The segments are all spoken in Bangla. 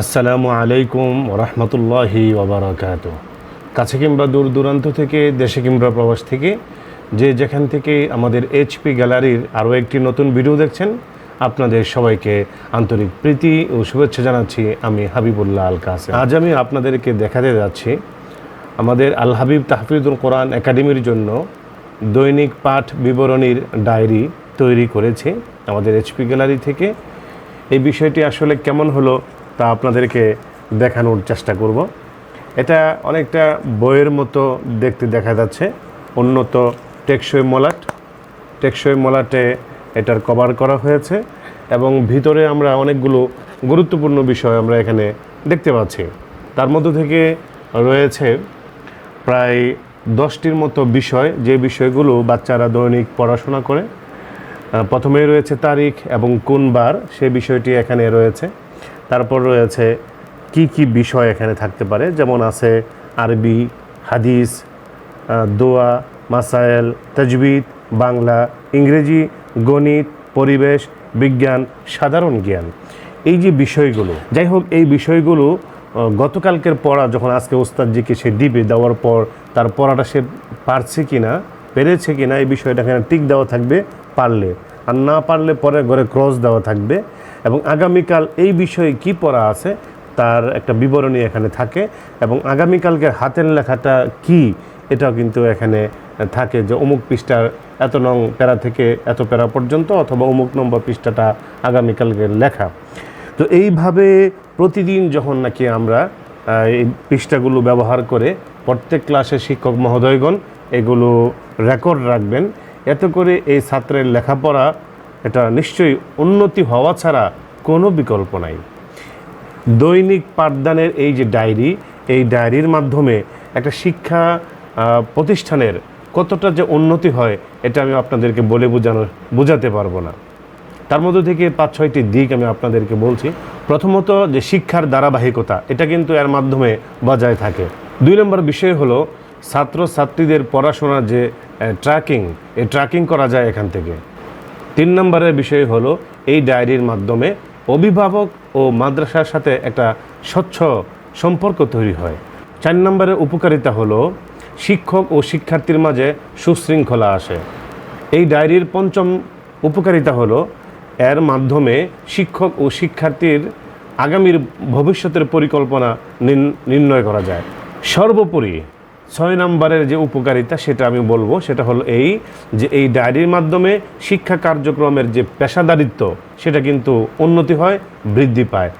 আসসালামু আলাইকুম রহমতুল্লাহি ওবরাকাত। কাছে কিংবা দূর দূরান্ত থেকে, দেশে কিংবা প্রবাস থেকে, যে যেখান থেকে আমাদের এইচপি গ্যালারির আরও একটি নতুন ভিডিও দেখছেন, আপনাদের সবাইকে আন্তরিক প্রীতি ও শুভেচ্ছা জানাচ্ছি আমি হাবিবুল্লাহ আল কাসে আজ আমি আপনাদেরকে দেখাতে যাচ্ছি আমাদের আল হাবিব তাহফিজুল কোরআন একাডেমির জন্য দৈনিক পাঠ বিবরণীর ডায়েরি তৈরি করেছে আমাদের এইচপি গ্যালারি থেকে। এই বিষয়টি আসলে কেমন হলো তা আপনাদেরকে দেখানোর চেষ্টা করব। এটা অনেকটা বইয়ের মতো দেখতে দেখা যাচ্ছে। উন্নত টেকসই মলাট। টেকসই মলাটে এটার কভার করা হয়েছে এবং ভিতরে আমরা অনেকগুলো গুরুত্বপূর্ণ বিষয় আমরা এখানে দেখতে পাচ্ছি। তার মধ্য থেকে রয়েছে প্রায় দশটির মতো বিষয়। যে বিষয়গুলো বাচ্চারা দৈনিক পড়াশোনা করে প্রথমেই রয়েছে তারিখ এবং কোন বার সে বিষয়টি এখানে রয়েছে। তারপর রয়েছে কি কি বিষয় এখানে থাকতে পারে? যেমন আছে আরবি, হাদিস দোয়া, মাসায়েল, তাজবিদ, বাংলা, ইংরেজি, গণিত, পরিবেশ, বিজ্ঞান, সাধারণ জ্ঞান। এই যে বিষয়গুলো, যাই হোক, এই বিষয়গুলো গতকালকের পড়া যখন আজকে ওস্তাদজিকে সে দিবে, দেওয়ার পর তার পড়াটা সে পারছে কি না পেরেছে কি না এই বিষয়টা এখানে টিক দেওয়া থাকবে, পারলে। আর না পারলে পরে ঘরে ক্রস দেওয়া থাকবে। এবং আগামীকাল এই বিষয়ে কি পড়া আছে তার একটা বিবরণী এখানে থাকে এবং আগামীকালকে হাতের লেখাটা কি এটাও কিন্তু এখানে থাকে যে অমুক পৃষ্ঠার এত নং প্যারা থেকে এত প্যারা পর্যন্ত অথবা অমুক নম্বর পৃষ্ঠাটা আগামীকালকে লেখা। তো এইভাবে প্রতিদিন যখন নাকি আমরা এই পৃষ্ঠাগুলো ব্যবহার করে প্রত্যেক ক্লাসে শিক্ষক মহোদয়গণ এগুলো রেকর্ড রাখবেন, এত করে এই ছাত্রের লেখাপড়া এটা নিশ্চয়ই উন্নতি হওয়া ছাড়া কোনো বিকল্প নাই। দৈনিক পাঠদানের এই যে ডায়েরি, এই ডায়েরির মাধ্যমে একটা শিক্ষা প্রতিষ্ঠানের কতটা যে উন্নতি হয়, এটা আমি আপনাদেরকে বলে বোঝানো বোঝাতে পারব না। তার মধ্যে থেকে পাঁচ, ছয়টি দিক আমি আপনাদেরকে বলছি। প্রথমত যে শিক্ষার ধারাবাহিকতা, এটা কিন্তু এর মাধ্যমে বজায় থাকে। দুই নম্বর বিষয় হলো ছাত্র ছাত্রীদের পড়াশোনার যে ট্র্যাকিং এই ট্র্যাকিং করা যায় এখান থেকে। তিন নম্বরের বিষয় হলো এই ডায়েরির মাধ্যমে অভিভাবক ও মাদ্রাসার সাথে একটা স্বচ্ছ সম্পর্ক তৈরি হয়। চার নম্বরের উপকারিতা হলো শিক্ষক ও শিক্ষার্থীর মাঝে সুশৃঙ্খলা আসে। এই ডায়েরির পঞ্চম উপকারিতা হলো এর মাধ্যমে শিক্ষক ও শিক্ষার্থীর আগামীর ভবিষ্যতের পরিকল্পনা নির্ণ- নির্ণয় করা যায়। সর্বোপরি ছয় নম্বরের যে উপকারিতা সেটা আমি বলব, সেটা হলো এই যে এই ডায়েরির মাধ্যমে শিক্ষা কার্যক্রমের যে পেশাদারিত্ব, সেটা কিন্তু উন্নতি হয়, বৃদ্ধি পায়।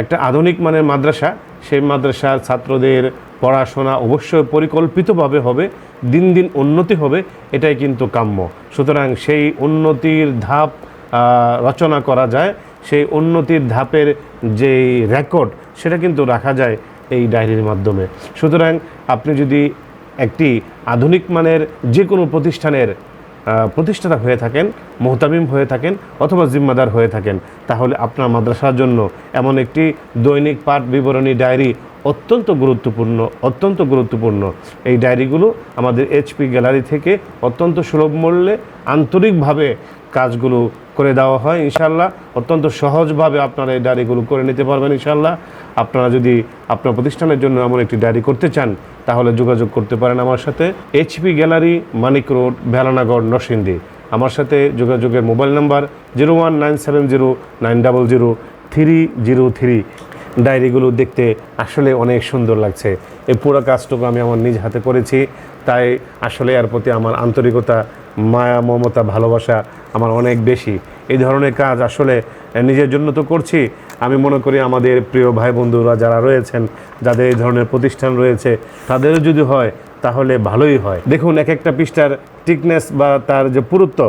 একটা আধুনিক মানের মাদ্রাসা, সেই মাদ্রাসার ছাত্রদের পড়াশোনা অবশ্যই পরিকল্পিতভাবে হবে, দিন দিন উন্নতি হবে, এটাই কিন্তু কাম্য। সুতরাং সেই উন্নতির ধাপ রচনা করা যায়, সেই উন্নতির ধাপের যেই রেকর্ড সেটা কিন্তু রাখা যায় এই ডায়েরির মাধ্যমে। সুতরাং আপনি যদি একটি আধুনিক মানের যে কোনো প্রতিষ্ঠানের প্রতিষ্ঠাতা হয়ে থাকেন, মোহতামিম হয়ে থাকেন অথবা জিম্মাদার হয়ে থাকেন, তাহলে আপনার মাদ্রাসার জন্য এমন একটি দৈনিক পাঠ বিবরণী ডায়েরি অত্যন্ত গুরুত্বপূর্ণ অত্যন্ত গুরুত্বপূর্ণ। এই ডায়েরিগুলো আমাদের এইচপি গ্যালারি থেকে অত্যন্ত সুলভ মূল্যে আন্তরিকভাবে কাজগুলো করে দেওয়া হয় ইনশাল্লাহ অত্যন্ত সহজভাবে আপনারা এই ডায়েরিগুলো করে নিতে পারবেন ইনশাল্লাহ আপনারা যদি আপনার প্রতিষ্ঠানের জন্য এমন একটি ডায়েরি করতে চান, তাহলে যোগাযোগ করতে পারেন আমার সাথে। HP gallery Manik road Velanagar Narsingdi. আমার সাথে যোগাযোগের mobile number zero one nine seven zero nine double zero three zero three. ডায়েরিগুলো দেখতে আসলে অনেক সুন্দর লাগছে। এই পুরো কাজটুকু আমি আমার নিজ হাতে করেছি। তাই আসলে এর প্রতি আমার আন্তরিকতা, মায়া, মমতা, ভালোবাসা আমার অনেক বেশি। এই ধরনের কাজ আসলে নিজের জন্য তো করছি। আমি মনে করি আমাদের প্রিয় ভাই বন্ধুরা যারা রয়েছেন, যাদের এই ধরনের প্রতিষ্ঠান রয়েছে তাদেরও যদি হয় তাহলে ভালোই হয়। দেখুন, এক একটা পৃষ্ঠার টিকনেস বা তার যে পুরুত্ব,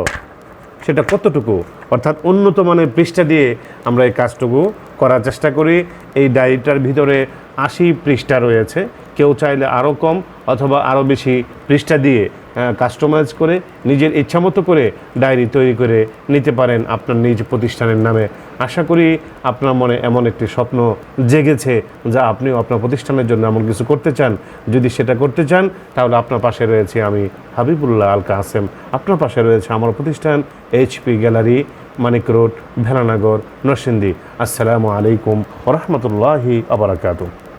সেটা কতটুকু? অর্থাৎ উন্নত মানের পৃষ্ঠা দিয়ে আমরা এই কাজটুকু করার চেষ্টা করি। এই ডায়েরিটার ভিতরে আশি পৃষ্ঠা রয়েছে। কেউ চাইলে আরও কম অথবা আরও বেশি পৃষ্ঠা দিয়ে কাস্টমাইজ করে নিজের ইচ্ছামতো করে ডায়েরি তৈরি করে নিতে পারেন আপনার নিজ প্রতিষ্ঠানের নামে। আশা করি আপনার মনে এমন একটি স্বপ্ন জেগেছে যা আপনিও আপনার প্রতিষ্ঠানের জন্য এমন কিছু করতে চান। যদি সেটা করতে চান, তাহলে আপনার পাশে রয়েছে আমি হাবিবুল্লাহ আল কাসেম। আপনার পাশে রয়েছে আমার প্রতিষ্ঠান HP gallery, Manik road, Velanagar, Narsingdi. আসসালামু আলাইকুম ওরহমতুল্লাহি আবরাকাতু